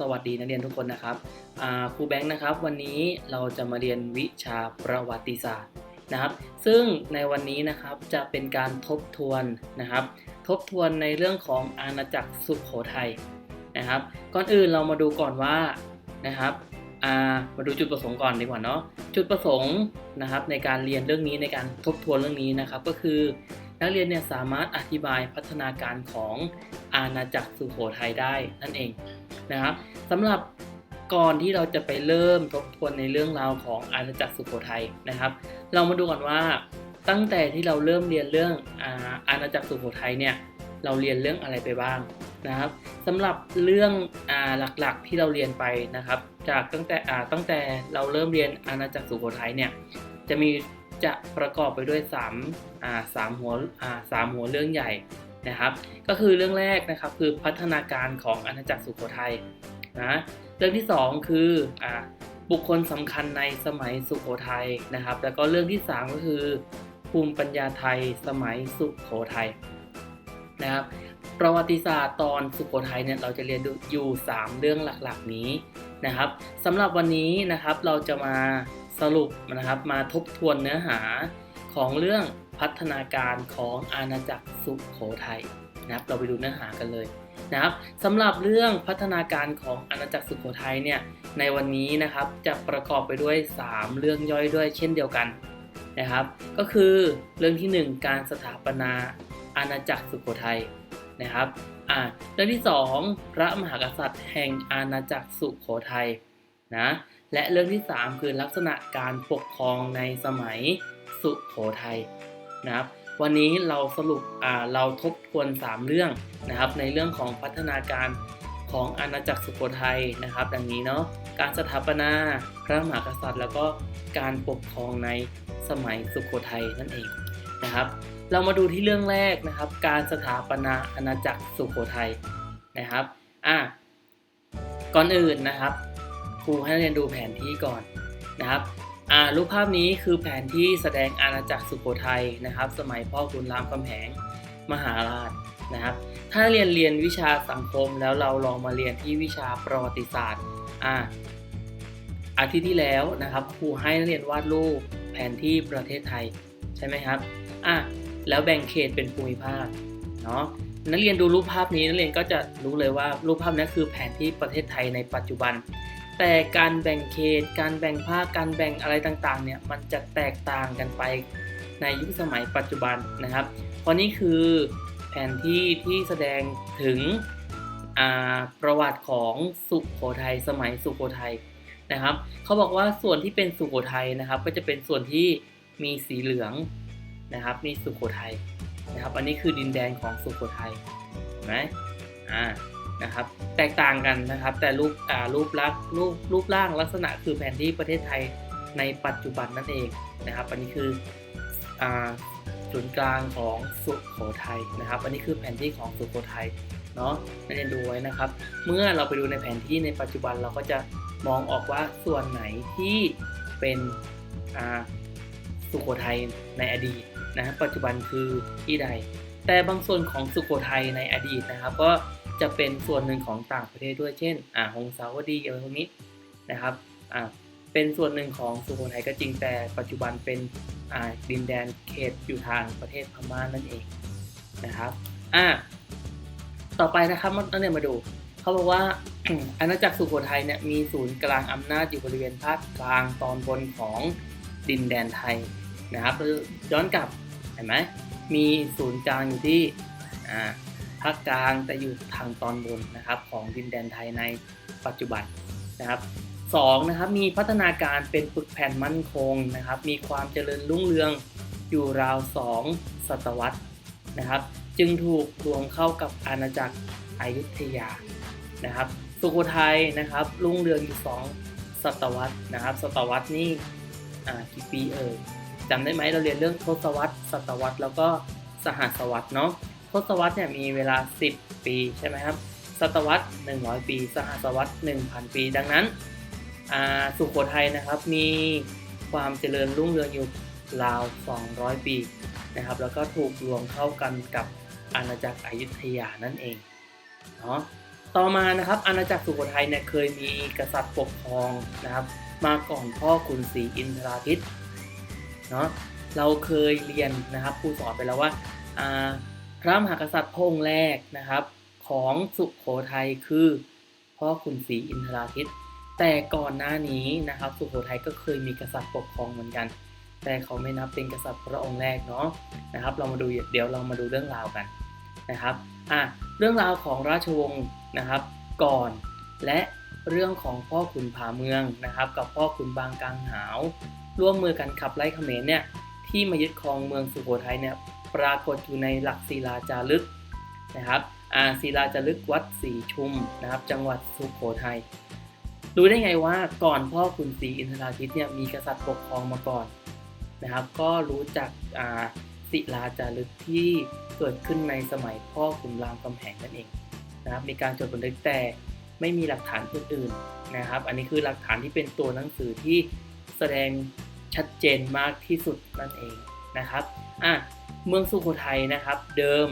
สวัสดีนักเรียนทุกคนนะครับครูแบงค์นะครับ วันนี้เราจะมาเรียนวิชาประวัติศาสตร์นะครับ ซึ่งในวันนี้นะครับจะเป็นการทบทวนนะครับ ทบทวนในเรื่องของอาณาจักรสุขโขทัยนะครับ ก่อนอื่นเรามาดูก่อนว่านะครับามาดูจุดประสงค์ก่อนดีกว่าเนาะจุดประสงค์นะครับในการเรียนเรื่องนี้ในการทบทวนเรื่องนี้นะครับ ก็คือนักเรียนเนี่ยสามารถอธิบายพัฒนาการของอาณาจักรสุโขทัยได้นั่นเอง นะครับสำหรับก่อนที่เราจะไปเริ่มทบทวนในเรื่องราวของอาณาจักรสุโขทัยนะครับ เรามาดูก่อนว่าตั้งแต่ที่เราเริ่มเรียนเรื่องอาณาจักรสุโขทัยเนี่ยเราเรียนเรื่องอะไรไปบ้างนะครับสำหรับเรื่องอหลักๆที่เราเรียนไปนะครับ จากตั้งแต่ตั้งแต่เราเริ่มเรียนอาณาจักรสุโขทัยเนี่ยจะมีจะประกอบไปด้วย3อ่าสามหัวสามหัวเรื่องใหญ่ นะครับ ก็คือเรื่องแรกนะครับคือพัฒนาการของอาณาจักรสุโขทัยนะเรื่องที่สองคืออ่าบุคคลสำคัญในสมัยสุโขทัยนะครับ แล้วก็เรื่องที่สามก็คือภูมิปัญญาไทยสมัยสุโขทัยนะครับ ประวัติศาสตร์ตอนสุโขทัยเนี่ยเราจะเรียนอยู่ 3 เรื่องหลักๆนี้นะครับสำหรับวันนี้นะครับเราจะมาสรุปนะครับมาทบทวนเนื้อหา ของเรื่องพัฒนาการของอาณาจักรสุโขทัยนะครับ เราไปดูเนื้อหากันเลยนะครับสำหรับเรื่องพัฒนาการของอาณาจักรสุโขทัยเนี่ยในวันนี้นะครับจะประกอบไปด้วย 3 เรื่องย่อยด้วยเช่นเดียวกันนะครับ ก็คือเรื่องทีหนึ่1 การสถาปนาอาณาจักรสุโขทัยนะครับอ่าเรื่องที่ 2 พระมหากษัตริย์แห่งอาณาจักรสุโขทัยนะและเรื่องที่ 3 คือลักษณะการปกครองในสมัย สุโขทัยนะครับ วันนี้เราสรุปเราทบทวน 3 เรื่องนะครับ ในเรื่องของพัฒนาการของอาณาจักรสุโขทัยนะครับ ดังนี้เนาะการสถาปนาพระมหากษัตริย์ แล้วก็การปกครองในสมัยสุโขทัยนั่นเองนะครับ เรามาดูที่เรื่องแรกนะครับ การสถาปนาอาณาจักรสุโขทัยนะครับอะก่อนอื่นนะครับครูให้นักเรียนดูแผนที่ก่อนนะครับ อ่ารูปภาพนี้คือแผนที่แสดงอาณาจักรสุโขทัยนะครับ สมัยพ่อขุนรามคำแหงมหาราชนะครับ ถ้าเรียนเรียนวิชาสังคมแล้วเราลองมาเรียนที่วิชาประวัติศาสตร์อ่าอาทิตย์ที่แล้วนะครับครูให้นักเรียนวาดรูปแผนที่ประเทศไทยใช่ไหมครับอะแล้วแบ่งเขตเป็นภูมิภาคเนาะนักเรียนดูรูปภาพนี้นักเรียนก็จะรู้เลยว่ารูปภาพนี้คือแผนที่ประเทศไทยในปัจจุบัน แต่การแบ่งเขต การแบ่งภาค การแบ่งอะไรต่างๆ เนี่ย มันจะแตกต่างกันไปในยุคสมัยปัจจุบันนะครับ เพราะนี่คือแผนที่ที่แสดงถึงประวัติของสุโขทัยสมัยสุโขทัยนะครับ เขาบอกว่าส่วนที่เป็นสุโขทัยนะครับ ก็จะเป็นส่วนที่มีสีเหลืองนะครับนี่สุโขทัยนะครับ อันนี้คือดินแดนของสุโขทัยเห็นไหมอ่า นะครับ แตกต่างกันนะครับ แต่รูปอ่ารูปลักษณ์รูปรูปร่างลักษณะคือแผนที่ประเทศไทยในปัจจุบันนั่นเองนะครับ อันนี้คืออ่าศูนย์กลางของสุโขทัยนะครับ อันนี้คือแผนที่ของสุโขทัยเนาะนักเรียนดูไว้นะครับ เมื่อเราไปดูในแผนที่ในปัจจุบันเราก็จะมองออกว่าส่วนไหนที่เป็นสุโขทัยในอดีตนะปัจจุบันคือที่ใด แต่บางส่วนของสุโขทัยในอดีตนะครับ ก็ จะเป็นส่วนหนึ่งของต่างประเทศด้วยเช่นอ่าหงสาวดีอะไรพวกนี้นะครับอ่าเป็นส่วนหนึ่งของสุโขทัยก็จริงแต่ปัจจุบันเป็นอ่าดินแดนเขตอยู่ทางประเทศพม่านั่นเองนะครับอ่าต่อไปนะครับนักเรียมาดูเขาบอกว่าอาณาจักรสุโขทัยเนี่ยมีศูนย์กลางอำนาจอยู่บริเวณภาคกลางตอนบนของดินแดนไทยนะครับย้อนกลับเห็นไหมมีศูนย์กลางอยู่ที่อ่า ภาคกลางแต่อยู่ทางตอนบนนะครับของดินแดนไทยในปัจจุบันนะครับสองนะครับมีพัฒนาการเป็นปึกแผ่นมั่นคงนะครับ มีความเจริญรุ่งเรืองอยู่ราวสองศตวรรษนะครับ จึงถูกรวมเข้ากับอาณาจักรอยุธยานะครับ สุโขทัยนะครับรุ่งเรืองอยู่สองศตวรรษนะครับ ศตวรรษนี่กี่ปีเอ่ยจำได้ไหมเราเรียนเรื่องทศวรรษ ศตวรรษแล้วก็สหัสวรรษเนาะ ทศวรรษเนี่ยมีเวลา 10 ปีใช่ไหมครับ ศตวรรษ 100 ปี สหัสวรรษ 1,000 ปี ดังนั้นสุโขทัยนะครับมีความเจริญรุ่งเรืองอยู่ราว 200 ปีนะครับ แล้วก็ถูกรวมเข้ากันกับอาณาจักรอยุธยานั่นเองเนาะต่อมานะครับอาณาจักรสุโขทัยเนี่ยเคยมีกษัตริย์ปกครองนะครับ มาก่อนพ่อขุนศรีอินทราทิตเนาะเราเคยเรียนนะครับครูสอนไปแล้วว่าอ่า พระมหากษัตริย์พระองค์แรกนะครับ ของสุโขทัยคือพ่อขุนศรีอินทราทิตแต่ก่อนหน้านี้นะครับ สุโขทัยก็เคยมีกษัตริย์ปกครองเหมือนกัน แต่เขาไม่นับเป็นกษัตริย์พระองค์แรกเนาะนะครับ เรามาดูเดี๋ยวเรามาดูเรื่องราวกันนะครับอะเรื่องราวของราชวงศ์นะครับก่อนและเรื่องของพ่อขุนผาเมืองนะครับ กับพ่อขุนบางกลางหาว ร่วมมือกันขับไล่เขมรเนี่ยที่มายึดครองเมืองสุโขทัยเนี่ย ปรากฏอยู่ในหลักศิลาจารึกนะครับศิลาจารึกวัดศรีชุมนะครับ จังหวัดสุโขทัยรู้ได้ไงว่าก่อนพ่อขุนศรีอินทราทิตเนี่ยมีกษัตริย์ปกครองมาก่อนนะครับ ก็รู้จักศิลาจารึกที่เกิดขึ้นในสมัยพ่อขุนรามคำแหงนั่นเองนะครับ มีการจดบันทึกแต่ไม่มีหลักฐานอื่นๆนะครับ อันนี้คือหลักฐานที่เป็นตัวหนังสือที่แสดงชัดเจนมากที่สุดนั่นเองนะครับอะ เมืองสุโขทัยนะครับเดิม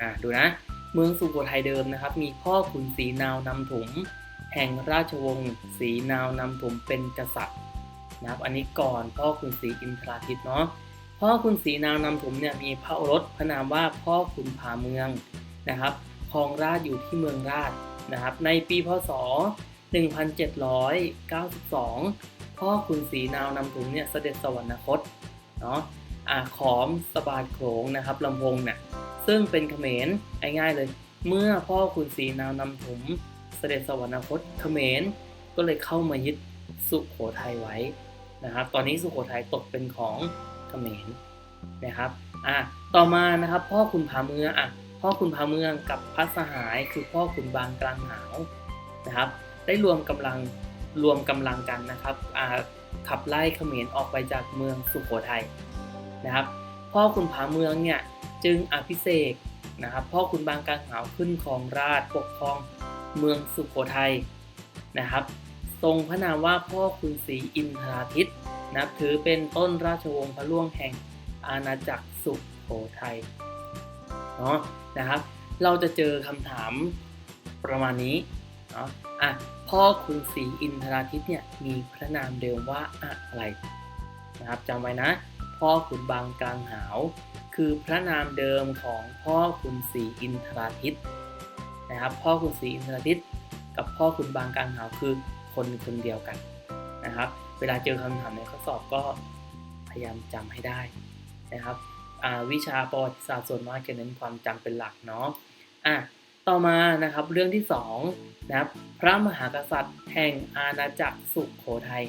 อะดูนะเมืองสุโขทัยเดิมนะครับ มีพ่อขุนศรีนาวนำถุมแห่งราชวงศ์ศรีนาวนำถุมเป็นกษัตริย์นะครับอันนี้ก่อนพ่อขุนศรีอินทราทิตเนาะพ่อขุนศรีนาวนำถุมเนี่ยมีพระโอรสพระนามว่าพ่อขุนผาเมืองนะครับครองราชอยู่ที่เมืองราชนะครับ ในปีพศ 1792 พ่อขุนศรีนาวนำถุมเนี่ยเสด็จสวรรคตเนาะ อาขอมสบาดโขงนะครับลำพงเนี่ยซึ่งเป็นเขมรง่ายๆเลย เมื่อพ่อขุนศรีนาวนำถมเสด็จสวรรคตเขมรก็เลยเข้ามายึดสุโขทัยไว้นะครับ ตอนนี้สุโขทัยตกเป็นของเขมรนะครับอะต่อมานะครับพ่อขุนผาเมืองอะพ่อขุนผาเมืองกับพระสหายคือพ่อขุนบางกลางหาวนะครับ ได้รวมกำลังรวมกำลังกันนะครับอ่าขับไล่เขมรออกไปจากเมืองสุโขทัย นะครับ พ่อขุนผาเมืองเนี่ยจึงอภิเษกนะครับ พ่อขุนบางกางหาวขึ้นครองราชปกครองเมืองสุโขทัยนะครับ ทรงพระนามว่าพ่อขุนศรีอินทราทิตนับถือเป็นต้นราชวงศ์พระล่วงแห่งอาณาจักรสุโขทัยเนาะนะครับ เราจะเจอคำถามประมาณนี้เนาะอะพ่อขุนศรีอินทราทิตเนี่ยมีพระนามเดิมว่าอะไรนะครับจำไว้นะ พ่อขุนบางกลางหาว คือพระนามเดิมของพ่อขุนศรีอินทราทิตนะครับพ่อขุนศรีอินทราทิตกับพ่อขุนบางกลางหาวคือคนคนเดียวกันนะครับ เวลาเจอคำถามในข้อสอบก็พยายามจำให้ได้นะครับวิชาประวัติศาสตร์ส่วนมากจะเน้นความจำเป็นหลักเนาะอะต่อมานะครับเรื่องที่2นะครับพระมหากษัตริย์แห่งอาณาจักรสุขโขทัย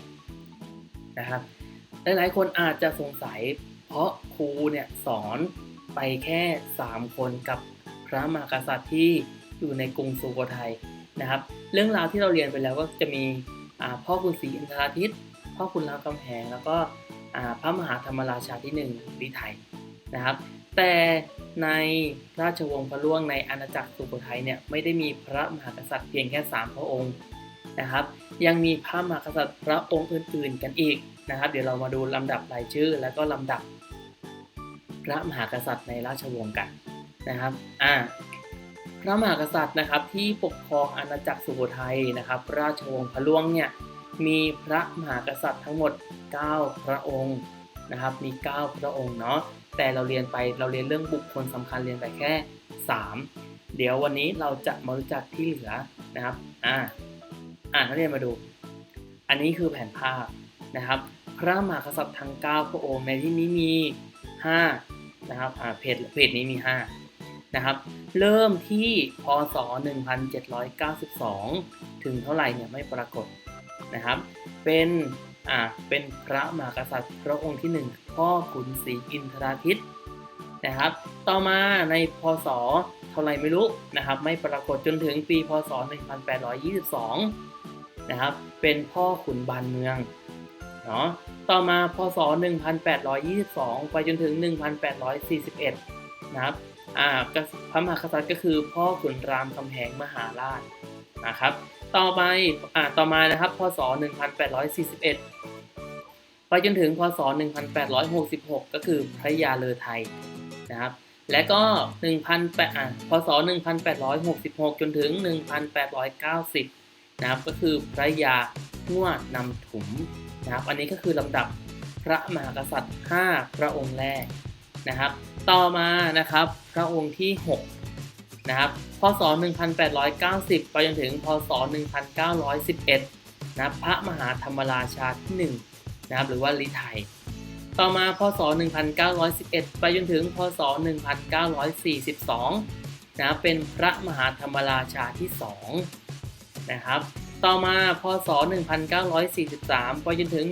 นะครับ หลายๆ คนอาจจะสงสัย เพราะครูเนี่ยสอนไปแค่ 3 คนกับพระมหากษัตริย์ที่อยู่ในกรุงสุโขทัยนะครับ เรื่องราวที่เราเรียนไปแล้วก็จะมีพ่อคุณศรีอินทราทิตพ่อคุณรามคำแหงแล้วก็พระมหาธรรมราชาที่1ลิไทยนะครับ แต่ในราชวงศ์พระล่วงในอาณาจักรสุโขทัยเนี่ยไม่ได้มีพระมหากษัตริย์เพียงแค่ 3 พระองค์นะครับ ยังมีพระมหากษัตริย์พระองค์อื่น ๆ กันอีก นะครับ เดี๋ยวเรามาดูลำดับรายชื่อ แล้วก็ลำดับพระมหากษัตริย์ในราชวงศ์กันนะครับอ่าพระมหากษัตริย์นะครับที่ปกครองอาณาจักรสุโขทัยนะครับ ราชวงศ์พะล่วงเนี่ยมีพระมหากษัตริย์ทั้งหมด 9 พระองค์นะครับมี 9 พระองค์เนาะแต่เราเรียนไปเราเรียนเรื่องบุคคลสำคัญเรียนไปแค่ 3 เดี๋ยววันนี้เราจะมารู้จักที่เหลือนะครับอ่าอ่านักเรียนมาดู อันนี้คือแผนภาพนะครับ พระมหากษัตริย์ทั้ง 9 พระองค์ในที่นี้มี 5 นะครับเพจเพจนี้มี 5 นะครับ เริ่มที่พศ 1792 ถึงเท่าไหร่เนี่ยไม่ปรากฏนะครับ เป็นอ่าเป็นพระมหากษัตริย์พระองค์ที่ 1 พ่อขุนศรีอินทราทิตนะครับ ต่อมาในพศเท่าไหร่ไม่รู้นะครับ ไม่ปรากฏจนถึงปี พศ 1822 นะครับ เป็นพ่อขุนบานเมืองเนาะ ต่อมาพศ 1822 ไปจนถึง 1841 นะครับพระมหากษัตริย์ก็คือพ่อขุนรามคำแหงมหาราชนะครับ ต่อไปอต่อมานะครับ พศ 1841 ไปจนถึง พศ 1866 ก็คือพระยาเลอไทยนะครับ และก็ 1800พศ 1866 จนถึง 1890 นะครับ ก็คือพระยาง่วนำถุม นะครับ อันนี้ก็คือลำดับพระมหากษัตริย์ 5 พระองค์แรกนะครับ ต่อมานะครับพระองค์ที่ 6 นะครับ พศ 1890 ไปจนถึง พศ 1911 นะพระมหาธรรมราชาที่ 1 นะครับ หรือว่าลิไทยต่อมา พศ 1911 ไปจนถึง พศ 1942 นะครับเป็นพระมหาธรรมราชาที่ 2 นะครับ ต่อมาพศ 1943 ไปจนถึง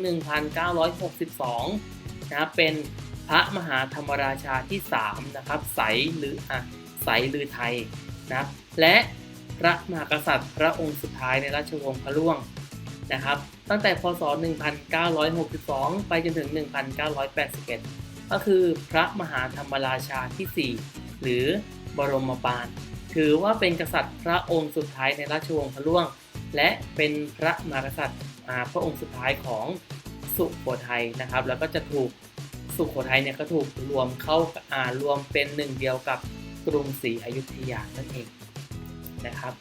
1962 นะครับ เป็นพระมหาธรรมราชาที่3นะครับใสหรืออะใสลือไทยนะครับ และพระมหากษัตริย์พระองค์สุดท้ายในราชวงศ์พระล่วงนะครับ ตั้งแต่พศ 1962 ไปจนถึง 1981 ก็คือพระมหาธรรมราชาที่ 4 หรือบรมบาลถือว่าเป็นกษัตริย์พระองค์สุดท้ายในราชวงศ์พระล่วง และเป็นพระมหากษัตริย์พระองค์สุดท้ายของสุโขทัยนะครับ แล้วก็จะถูกสุโขทัยเนี่ยก็ถูกรวมเข้าอารวมเป็นหนึ่งเดียวกับกรุงศรีอยุธยานั่นเองนะครับ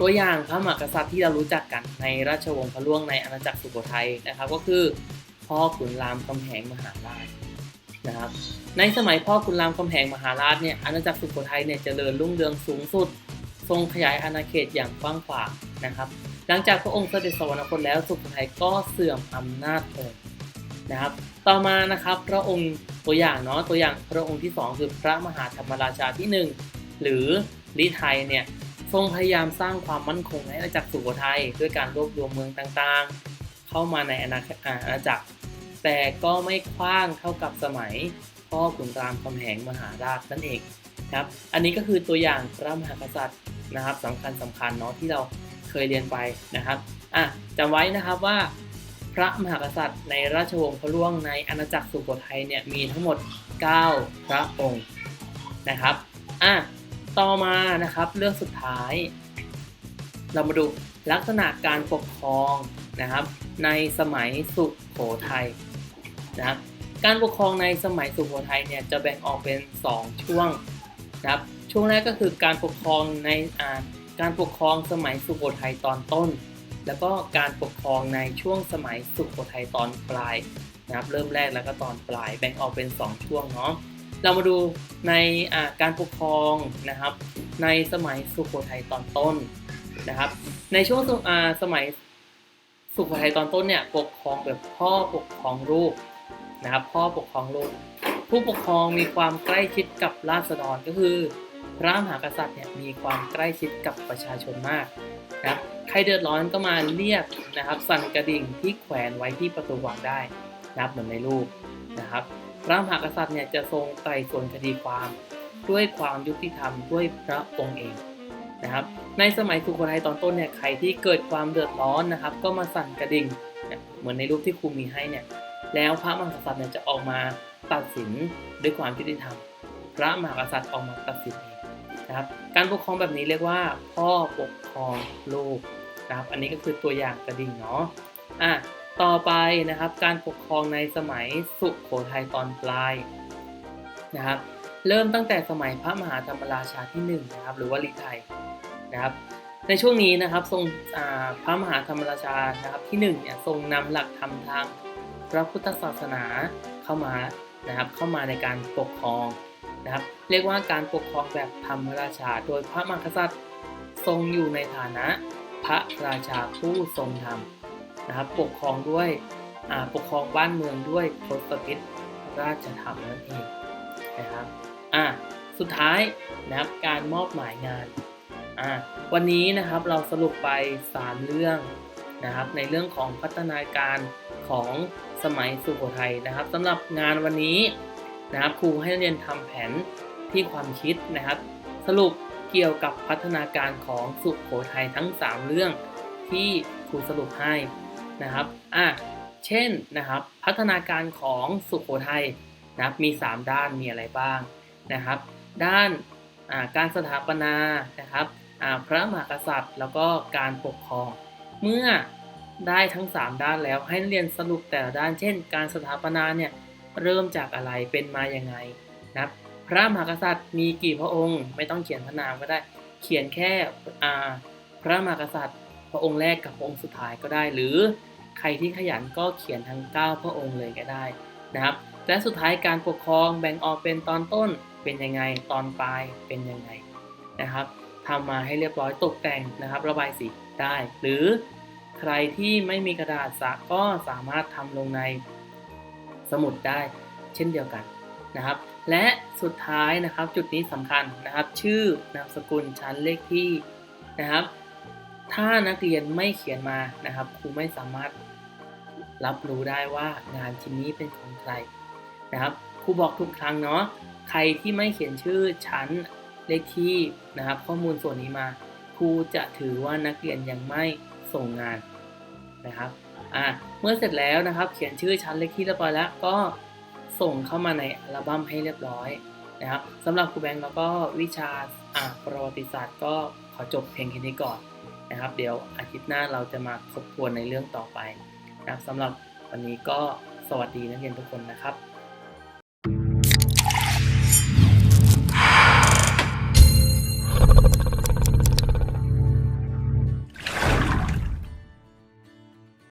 ตัวอย่างพระมหากษัตริย์ที่เรารู้จักกันในราชวงศ์พระล่วงในอาณาจักรสุโขทัยนะครับ ก็คือพ่อขุนรามคำแหงมหาราชนะครับในสมัยพ่อขุนรามคำแหงมหาราชเนี่ยอาณาจักรสุโขทัยเนี่ยเจริญรุ่งเรืองสูงสุด ทรงขยายอาณาเขตอย่างกว้างขวางนะครับ หลังจากพระองค์เสด็จสวรรคตแล้วสุโขทัยก็เสื่อมอำนาจลงนะครับ ต่อมานะครับพระองค์ตัวอย่างเนาะตัวอย่างพระองค์ที่สองคือพระมหาธรรมราชาที่หนึ่งหรือลิไทยเนี่ยทรงพยายามสร้างความมั่นคงในอาณาจักรสุโขทัยด้วยการรวบรวมเมืองต่างๆ เข้ามาในอาณาอาณาจักร แต่ก็ไม่คว้างเท่ากับสมัยพ่อขุนรามคำแหงมหาราชนั่นเอง ครับอันนี้ก็คือตัวอย่างพระมหากษัตริย์นะครับสำคัญสำคัญเนาะที่เราเคยเรียนไปนะครับอะจำไว้นะครับว่าพระมหากษัตริย์ในราชวงศ์พระล่วงในอาณาจักรสุโขทัยเนี่ยมีทั้งหมด 9 พระองค์นะครับอะต่อมานะครับเรื่องสุดท้าย เรามาดูลักษณะการปกครองนะครับในสมัยสุโขทัยนะครับการปกครองในสมัยสุโขทัยเนี่ยจะแบ่งออกเป็น 2 ช่วง นะครับ ช่วงแรกก็คือการปกครองในการปกครองสมัยสุโขทัยตอนต้น แล้วก็การปกครองในช่วงสมัยสุโขทัยตอนปลายนะครับ เริ่มแรกแล้วก็ตอนปลายแบ่งออกเป็น 2 ช่วงเนาะเรามาดูในการปกครองนะครับ ในสมัยสุโขทัยตอนต้นนะครับ ในช่วงสมัยสุโขทัยตอนต้นเนี่ยปกครองแบบพ่อปกครองลูกนะครับ พ่อปกครองลูก ผู้ปกครองมีความใกล้ชิดกับราษฎรก็คือ พระมหากษัตริย์เนี่ยมีความใกล้ชิดกับประชาชนมากนะครับใครเดือดร้อนก็มาเรียกนะครับ สั่นกระดิ่งที่แขวนไว้ที่ประตูวังได้นะครับเหมือนในรูปนะครับ พระมหากษัตริย์เนี่ยจะทรงไต่สวนคดีความด้วยความยุติธรรมด้วยพระองค์เองนะครับ ในสมัยสุโขทัยตอนต้นเนี่ยใครที่เกิดความเดือดร้อนนะครับ ก็มาสั่นกระดิ่งเหมือนในรูปที่ครูมีให้เนี่ยแล้วพระมหากษัตริย์เนี่ยจะออกมา ตัดสินด้วยความยุติธรรม พระมหากษัตริย์ออกมาตัดสินเองนะครับ การปกครองแบบนี้เรียกว่า พ่อปกครองลูกนะครับ อันนี้ก็คือตัวอย่างกระดิ่งเนาะ อะ ต่อไปนะครับ การปกครองในสมัยสุขโขทัยตอนปลายนะครับ เริ่มตั้งแต่สมัยพระมหาธรรมราชาที่1นนะครับ หรือว่าลิไทยนะครับ ในช่วงนี้นะครับทรงพระมหาธรรมราชานะครับที่1เนี่ยทรงนำหลักธรรมทางพระพุทธศาสนาเข้ามา นะครับเข้ามาในการปกครองนะครับเรียกว่าการปกครองแบบธรรมราชา โดยพระมหากษัตริย์ทรงอยู่ในฐานะพระราชาผู้ทรงธรรมนะครับปกครองด้วยปกครองบ้านเมืองด้วยทศพิธราชธรรมนั่นเองนะครับอะสุดท้ายนะครับการมอบหมายงานอะวันนี้นะครับเราสรุปไป 3 เรื่องนะครับในเรื่องของพัฒนาการของ สมัยสุโขทัยนะครับสำหรับงานวันนี้นะครับครูให้นักเรียนทำแผนที่ความคิดนะครับ สรุปเกี่ยวกับพัฒนาการของสุโขทัยทั้ง 3 เรื่องที่ครูสรุปให้นะครับอะเช่นนะครับ พัฒนาการของสุขโขทัยนะครับมี 3 ด้านมีอะไรบ้างนะครับ ด้านการสถาปนานะครับพระมหากษัตริย์ แล้วก็การปกครอง เมื่อ ได้ทั้ง 3 ด้านแล้วให้เรียนสรุปแต่ละด้าน เช่น การสถาปนาเนี่ยเริ่มจากอะไรเป็นมาอย่างไงนะครับพระมหากษัตริย์มีกี่พระองค์ ไม่ต้องเขียนพระนามก็ได้ เขียนแค่พระมหากษัตริย์ พระองค์แรกกับพระองค์สุดท้ายก็ได้ หรือใครที่ขยันก็เขียนทั้ง 9 พระองค์เลยก็ได้นะครับและสุดท้ายการปกครองแบ่งออกเป็นตอนต้นเป็นยังไงตอนปลายเป็นยังไงนะครับทำมาให้เรียบร้อยตกแต่งนะครับ ระบายสีได้ หรือ ใครที่ไม่มีกระดาษสักก็สามารถทำลงในสมุดได้เช่นเดียวกันนะครับ และสุดท้ายนะครับจุดนี้สำคัญนะครับ ชื่อนามสกุลชั้นเลขที่นะครับ ถ้านักเรียนไม่เขียนมานะครับครูไม่สามารถรับรู้ได้ว่างานชิ้นนี้เป็นของใครนะครับครูบอกทุกครั้งเนาะใครที่ไม่เขียนชื่อชั้นเลขที่นะครับ ข้อมูลส่วนนี้มาครูจะถือว่านักเรียนยังไม่ ส่งงานนะครับอ่าเมื่อเสร็จแล้วนะครับ เขียนชื่อชั้นเลขที่เรียบร้อยแล้วก็ส่งเข้ามาในอัลบั้มให้เรียบร้อยนะครับสำหรับครูแบงค์แล้วก็วิชาอ่าประวัติศาสตร์ ก็ขอจบเพียงแค่นี้ก่อนนะครับ เดี๋ยวอาทิตย์หน้าเราจะมาทบทวนในเรื่องต่อไปนะครับสำหรับวันนี้ก็สวัสดีนักเรียนทุกคนนะครับ